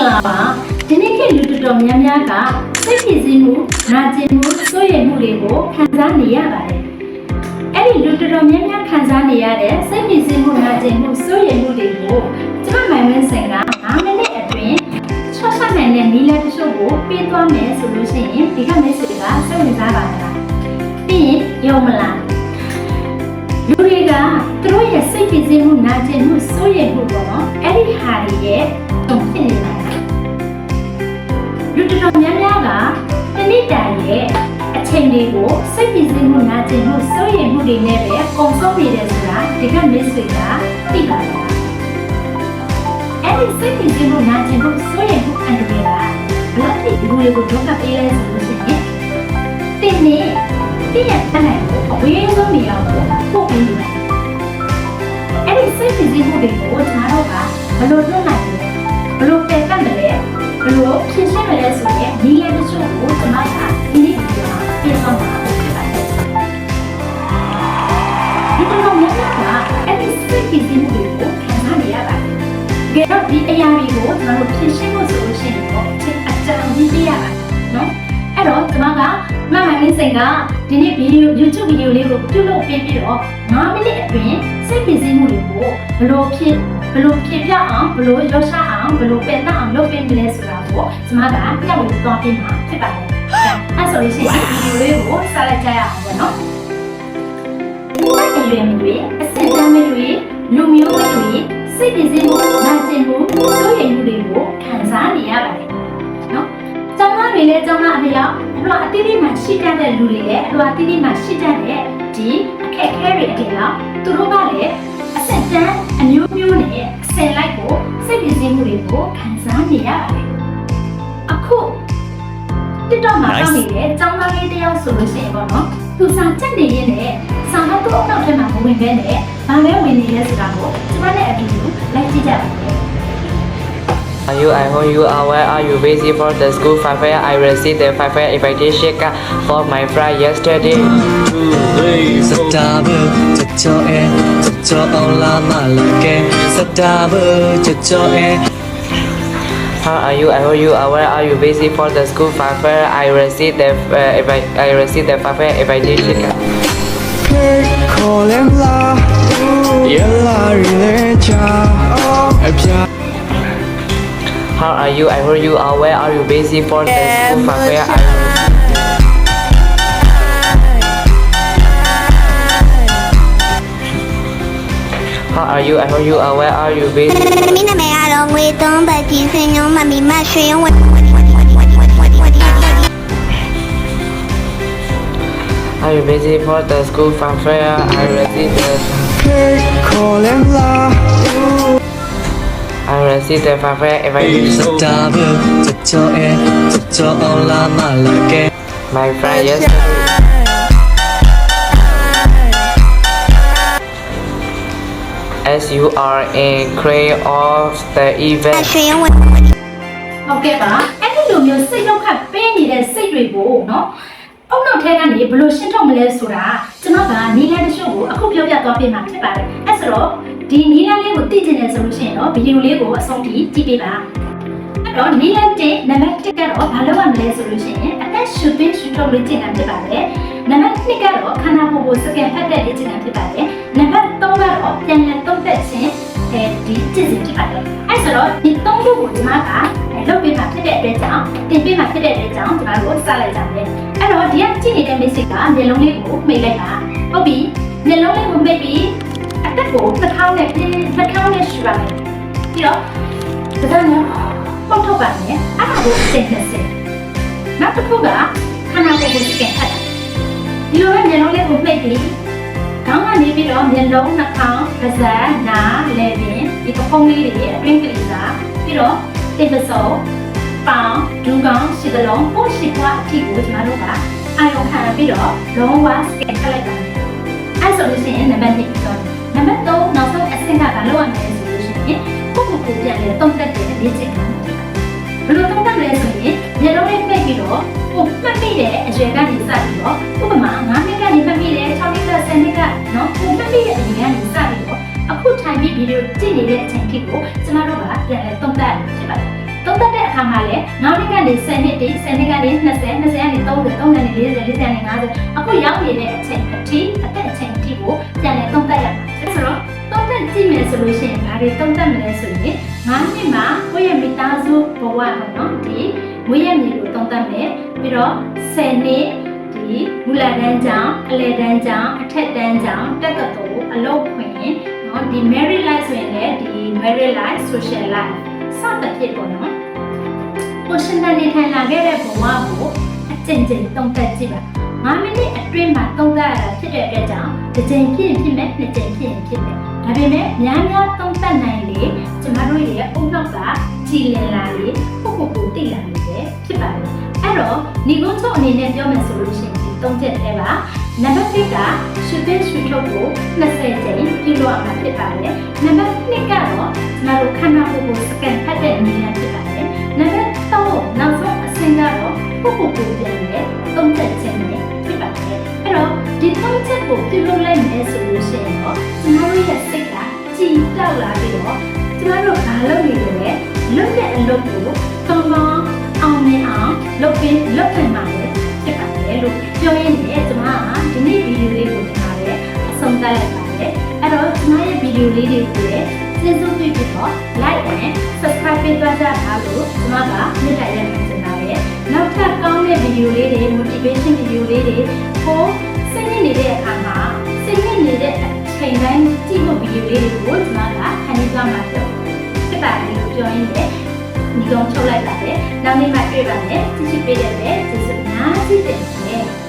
္ဂလာပါဒီနေ့ခေတ်လူတော်တော်များများကစိတ်ဖြစ်စည်းမှုနာကျင်မှုစိုးရိမ်မှုတွေကိုခံစားနေရပါတယ်အဲ့ဒီလူတော်တော်များများခံစားနေရတဲ့စိတ်ဖြစ်စည်းမှုနာကျင်မှုစိုးရိမ်မှုတွေကိုကျမမိုင်ဝင်းစင်က9မိနစ်အတွင်းချောချနိုင်တဲ့နီလာတချို့ကိုပေးသွားမယ်ဆိုလို့ရှိရင်ဒီက message ကစိတ်ဝင်စားပါလားပြီးရင်ယုံမလားလူတွေကသူတို့ရဲ့စိတ်ဖြစ်စည်းမှုနာကျင်မှုစိုးရိမ်မှုပေါ့နော်အဲ့ဒီဟာတွေရဲ့ တော်တော်များများကတနစ်တိုင်ရဲ့အချိန်တွေကိုစိတ်ပြည့်စုံမှုနာကျင်မှုစိုးရိမ်မှုတွေနဲ့ပဲပုံဆုံးနေတယ်ဆိုတာဒီကမစ်ဆွေကသိပါလားအဲ့ဒီစိတ်ပြည့်စုံမှုနာကျင်မှုစိုးရိမ်မှုအန္တရာယ်ကဘယ်လောက်ထိလူတွေကိုဒုက္ခပေးလဲဆိုလို့ရှိရင်တင်းနေတင်းရဲ့တနိုင်ကိုအဝေးဆုံးနေအောင်ပို့ပြီးနေတယ်အဲ့ဒီစိတ်ပြည့်စုံမှုတွေကိုကျွန်တော်တို့ကဘယ်လိုလုပ်နိုင်လဲဘယ်လိုပယ်တတ်မလဲဘ ယ်လိုဖြစ်ရှင်းမလဲဆိုရင်ဒီလေတချို့ကိုကျွန်မကဒီနေ့ဒီမှာပြင်ဆောင်မှာဖြစ်ပါတယ်ဒီတော့မြတ်ကအဲ့ဒီစိတ်ကြည်မှုတွေကိုခံစားနေရပါတယ်။ကြတော့ဒီအရာတွေကိုကျွန်တော်တို့ဖြစ်ရှင်းဖို့ဆိုလို့ရှိရင်တော့အချက်အကျဉ်းကြီးပြ စိန်ကဒီနေ့ဗီဒီယို YouTube ဗီဒီယိုလေးကိုပြုလုပ်ပေးပြီးတော့9မိနစ်အတွင်းစိတ်ကြည်မှုတွေကိုဘယ်လိုဖြစ်ဘယ်လိုဖြစ်ပြအောင်ဘယ်လိုရောရှာအောင်ဘယ်လိုပယ်တတ်အောင်လုပ်ပေးမလဲဆိုတာကိုကျွန်မကပြဝေသွားပေးမှာဖြစ်ပါတယ်။အဲဆိုလို့ရှိရင်ဗီဒီယိုလေးကိုစလိုက်ကြရအောင်ပေါ့နော်။အရွယ်မတွေအစတမ်းမတွေလူမျိုးမတွေစိတ်ပြည့်စုံမှုနာကျင်မှုစိုးရိမ်မှုတွေကိုခံစားနေရပါတယ်။နော်။ကျောင်းသားတွေလည်းကျောင်းသားအဖေရော အလွာအတိအကျမှရှိတတ်တဲ့လူတွေလည်းအလွာအတိအကျမှရှိတတ်တဲ့ဒီအခက်အခဲတွေအတေလောက်သူတို့ကလည်းအစတမ်းအမျိုးမျိုးနဲ့အစင်လိုက်ကိုစိတ်ပြည့်စုံမှုတွေကိုခံစားနေရပါတယ်။အခု TikTok မှာတောင်းနေတဲ့ကျောင်းသားလေးတယောက်ဆိုလို့ရှိရင်ပေါ့နော်သူစာချက်နေရင်လည်းစာမတော့တော့ထဲမှာမဝင်ဘဲနဲ့ဘာပဲဝင်နေလဲဆိုတာကိုကျွန်မနဲ့အတူတူလိုက်ကြည့်ကြပါမယ် Are you? I hope you are well. Are you busy for the school fair? I received the fair invitation card for my friend yesterday. Setabu Jojoe Jojo lama lagi Setabu Jojoe How are you? I hope you are well. Are you busy for the school fair? I received the uh, invi- I received the fair invitation card. Calling la Yella really cha Apia How are you? I hope you are well. Are you busy for the school fair? I How are you? I hope you are well. Are you busy? မင်းနာမည်ကတော့ငွေသုံးပတ်ကြီးစင်ညုံမမီမရွှေဝတ် Are you busy for the school fair? I received the Calling la I received the fair invitation. Setabu Jojoe Jojo lama lagi My friend yesterday. As you are in crane of the မ event, ရွှေဝတ်ဟုတ်ကဲ့ပါအဲ့ဒီလိုမျိုးစိတ်ဒုက္ခပေးနေတဲ့စိတ်တွေကိုနော်အုံနောက်ထဲကနေဘယ်လိုရှင်းထုတ်မလဲဆိုတာကျွန်တော်ကနီလန်တချို့ကိုအခုပြောပြသွားပေးမှာဖြစ်ပါတယ်အဲ့ဆိုတော့ ဒီနီလန်လေးကိုသိချင်တယ်ဆိုလို့ရှိရင်တော့ဗီဒီယိုလေးကိုအဆုံးထိကြည့်ပေးပါအဲ့တော့နီလန်တဲ့နံပါတ်1ကတော့ဘာလုပ်ရမလဲဆိုလို့ရှိရင်အသက်ရှူသွင်းရှူထုတ်လေ့ကျင့်တာဖြစ်ပါတယ်နံပါတ်2ကတော့ခန္ဓာကိုယ်ကိုစကန်ဖတ်တဲ့လေ့ကျင့်တာဖြစ်ပါတယ်နံပါတ်3ကတော့ပြန်လည်သုံးသက်ခြင်းအဲဒီကျင့်စဉ်ဖြစ်ပါတယ်အဲ့ဆိုတော့ဒီ3ခုကိုဒီမှာကလုပ်ပေးမှာဖြစ်တဲ့အတွက်ကြောင့်တင်ပေးမှာဖြစ်တဲ့အတွက်ကြောင့်ကျွန်တော်တို့စလိုက်ကြမယ်အဲ့တော့ဒီကကြည့်နေတဲ့ message ကမျက်လုံးလေးကိုမှိတ်လိုက်ပါဟုတ်ပြီမျက်လုံးလေးကိုမှိတ်ပြီး အသက်ကိုတစ်ခေါက်နဲ့ပြင်းတစ်ခေါက်နဲ့ရှူပါမယ်ပြီးတော့ဒါကလည်းပေါက်ထုတ်ပါမယ်အဲ့ဒါကိုသင်နေစေနောက်တစ်ခုကခန္ဓာကိုယ်ကိုစကန်ဖတ်တာဒီလိုပဲမျက်လုံးလေးကိုမှိတ်ပြီးခေါင်းကနေပြီးတော့မျက်လုံးနှာခေါင်းပါးစပ်နားလည်ပင်ဒီပခုံးလေးတွေအတွင်းကလေးစားပြီးတော့တစ်ပစုံပေါင်ဒူးကောင်းရှစ်ကလုံးပို့ရှိပွားအထိကိုကျွန်တော်တို့ကအာရုံခံပြီးတော့လုံးဝစကန်ဖတ်လိုက်ပါမယ်အဲ့ဆိုလို့ရှိရင်နံပါတ်1ပြီးတော့နံပါတ်3နောက်ဆုံးအဆ င့်ကဘာလုပ်ရမလဲဆိုလို့ရှိရင်ကိုယ့်ကိုယ်ကိုပြန်လဲတုံ့တက်တဲ့လေ့ကျင့်ခန်းဖြစ်ပါတယ်ဘယ်လိုတုံ့တက်လဲဆိုရင်မျက်လုံးလေးပိတ်ပြီးတော့ကိုမှတ်မိတဲ့အရွယ်ကနေစပြီးတော့ဥပမာ9နှစ်ကနေမှတ်မိတယ်6နှစ်က10နှစ်ကနော်ကိုမှတ်မိတဲ့အရွယ်ကနေစပြီးတော့အခုထိုင်ပြီးဗီဒီယိုကြည့်နေတဲ့အချိန်ထိကိုကျမတို့ကပြန်လဲတုံ့တက်ဖြစ်ပါတယ်တုံ့တက်တဲ့ပါတယ်နောက်နှစ်ကနေ10နှစ်တိ10နှစ်ကနေ20 20ကနေ30 30ကနေ40 40ကနေ50အခုရောက်နေတဲ့အချိန်အထိအသက်အချိန်အထိကိုပြန်လည်သုံးသပ်ရမှာဖြစ်ဆိုတော့သုံးသပ်ကြ ည့်မယ်ဆိုလို့ရှိရင်ဒါတွေသုံးသပ်မလဲဆိုရင်9နှစ်မှာကိုယ့်ရဲ့မိသားစုဘဝပေါ့နော်ဒီဝိရမြေကိုသုံးသပ်မယ်ပြီးတော့10နှစ်ဒီမူလတန်းကျောင်းအလယ်တန်းကျောင်းအထက်တန်းကျောင်းတက္ကသိုလ်အလုပ်ခွင်နော်ဒီ married life ဆိုရင်လည်းဒီ married life social life စသဖြင့်ပေါ့နော်ကိုရှင်တန်နေထိုင်လာခဲ့တဲ့ဘဝကိုအကျဉ်းချင်းသုံးသပ်ကြည့်ပါ 9မိနစ်အတွင်းမှာသုံးသပ်ရတာဖြစ်တဲ့အတွက်ကြောင့်တစ်ချိန်ဖြစ်ရင်ဖြစ်မယ်နှစ်ချိန်ဖြစ်ရင်ဖြစ်မယ်ဒါပေမဲ့များများသုံးသပ်နိုင်လေကျမတို့ရဲ့အုံနောက်ကကြည်လင်လာလေပုတ်ပုတ်ပုတ်တိလာလေပဲဖြစ်ပါတယ်အဲ့တော့ညီကုန်းချုပ်အနေနဲ့ပြောမယ်ဆိုလို့ရှိရင်ဒီသုံးချက်ထဲပါနံပါတ်1ကရွှေပင်းရွှေထုတ်ကို20ချိန်ပြုလုပ်ရမှာဖြစ်ပါတယ်နံပါတ်2ကတော့ကျမတို့ခန္ဓာကိုယ်ကိုစကန်ဖတ်တဲ့နည်းနဲ့ဖြစ်ပါတယ် လုပ်တဲ့အလုပ်ကိုကောင်းကောင်းအောင်မြင်အောင်လုပ်ပြီးလုပ်နိုင်ပါလေဖြစ်ပါတယ်လို့ပြောရင်းနဲ့ကျမကဒီနေ့ဗီဒီယိုလေးကိုဒီမှာလည်းအဆုံးသတ်လိုက်ပါတယ်အဲ့တော့ကျမရဲ့ဗီဒီယိုလေးတွေကိုလည်းကျေးဇူးပြုပြီးတော့ like and subscribe ပေးသွားကြပါလို့ကျမကမြစ်တာရက်နေချင်ပါတယ်နောက်ထပ်ကောင်းတဲ့ဗီဒီယိုလေးတွေ motivation ဗီဒီယိုလေးတွေကိုစိတ်ညစ်နေတဲ့အခါမှာစိတ်ညစ်နေတဲ့အချိန်တိုင်းကြည့်ဖို့ဗီဒီယိုလေးတွေကိုကျမကခဏလေးသွားမှာဖြစ်ဖြစ်ပါတယ်လို့ပြောရင်းနဲ့ ဒီကောင်ချုပ်လိုက်ပါတယ်နောက်နေ့မှတွေ့ပါမယ်ကြည့်ရှုပေးတဲ့အတွက်ကျေးဇူးအများကြီးတင်ပါတယ်